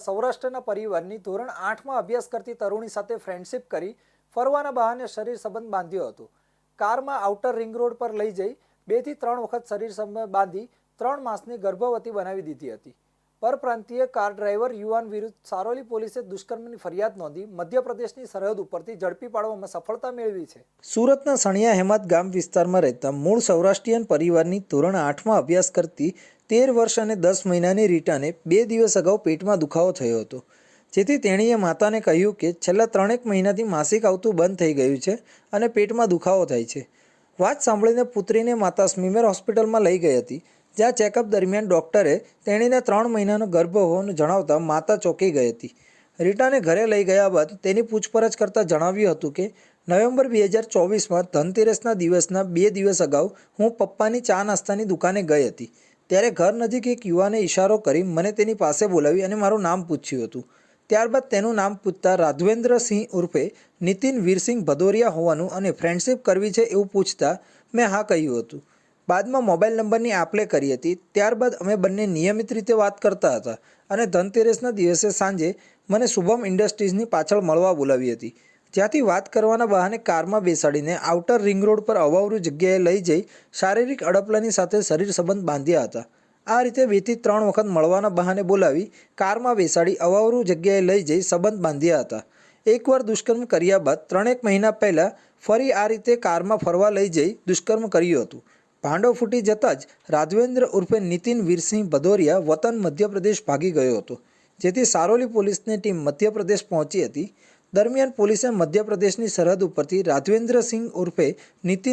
સૌરાષ્ટ્રના પરિવારની ધોરણ આઠમાં અભ્યાસ કરતી તરુણી સાથે ફ્રેન્ડશિપ કરી ફરવાના બહાને શરીર સંબંધ બાંધ્યો હતો. કારમાં આઉટર રિંગ રોડ પર લઈ જઈ બેથી ત્રણ વખત શરીર સંબંધ બાંધી ત્રણ માસની ગર્ભવતી બનાવી દીધી હતી. પરપ્રાંતીય કાર ડ્રાઈવર યુવાન વિરુદ્ધ સારોલી પોલીસે દુષ્કર્મની ફરિયાદ નોંધી મધ્યપ્રદેશની સરહદ ઉપરથી ઝડપી પાડવામાં સફળતા મેળવી છે. સુરતના સણિયા હેમત ગામ વિસ્તારમાં રહેતા મૂળ સૌરાષ્ટ્રીયન પરિવારની ધોરણ આઠમાં અભ્યાસ કરતી તેર વર્ષ અને દસ મહિનાની રીટાને બે દિવસ અગાઉ પેટમાં દુખાવો થયો હતો. જેથી તેણીએ માતાને કહ્યું કે છેલ્લા ત્રણેક મહિનાથી માસિક આવતું બંધ થઈ ગયું છે અને પેટમાં દુખાવો થાય છે. વાત સાંભળીને પુત્રીને માતા સ્મીમેર હોસ્પિટલમાં લઈ ગઈ હતી. જ્યાં ચેકઅપ દરમિયાન ડૉક્ટરે તેણીને ત્રણ મહિનાનો ગર્ભ હોવાનું જણાવતા માતા ચોંકી ગઈ હતી. રીટાને ઘરે લઈ ગયા બાદ તેની પૂછપરછ કરતાં જણાવ્યું હતું કે, નવેમ્બર બે હજાર ચોવીસમાં ધનતેરસના દિવસના બે દિવસ અગાઉ હું પપ્પાની ચા નાસ્તાની દુકાને ગઈ હતી. ત્યારે ઘર નજીક એક યુવાને ઇશારો કરી મને તેની પાસે બોલાવી અને મારું નામ પૂછ્યું હતું. ત્યારબાદ તેનું નામ પૂછતા રાઘવેન્દ્રસિંહ ઉર્ફે નીતિન વીરસિંહ ભદોરિયા હોવાનું અને ફ્રેન્ડશિપ કરવી છે એવું પૂછતા મેં હા કહ્યું હતું. બાદમાં મોબાઈલ નંબરની આપલે કરી હતી. ત્યારબાદ અમે બંને નિયમિત રીતે વાત કરતા હતા અને ધનતેરસના દિવસે સાંજે મને શુભમ ઇન્ડસ્ટ્રીઝની પાછળ મળવા બોલાવી હતી. જ્યાંથી વાત કરવાના બહાને કારમાં બેસાડીને આઉટર રિંગ રોડ પર અવાવરું જગ્યાએ લઈ જઈ શારીરિક અડપલાની સાથે શરીર સંબંધ બાંધ્યા હતા. આ રીતે બેથી ત્રણ વખત મળવાના બહાને બોલાવી કારમાં બેસાડી અવાવરું જગ્યાએ લઈ જઈ સંબંધ બાંધ્યા હતા. એકવાર દુષ્કર્મ કર્યા બાદ ત્રણેક મહિના પહેલાં ફરી આ રીતે કારમાં ફરવા લઈ જઈ દુષ્કર્મ કર્યું હતું. ભાંડો ફૂટી જતાં જ રાધવેન્દ્ર ઉર્ફે નીતિન વીરસિંહ ભદોરિયા વતન મધ્યપ્રદેશ ભાગી ગયો હતો. જેથી સારોલી પોલીસની ટીમ મધ્યપ્રદેશ પહોંચી હતી. દરમિયાન પોલીસે મધ્યપ્રદેશની સરહદ ઉપરથી રાધવેન્દ્રસિંહ ઉર્ફે નીતિન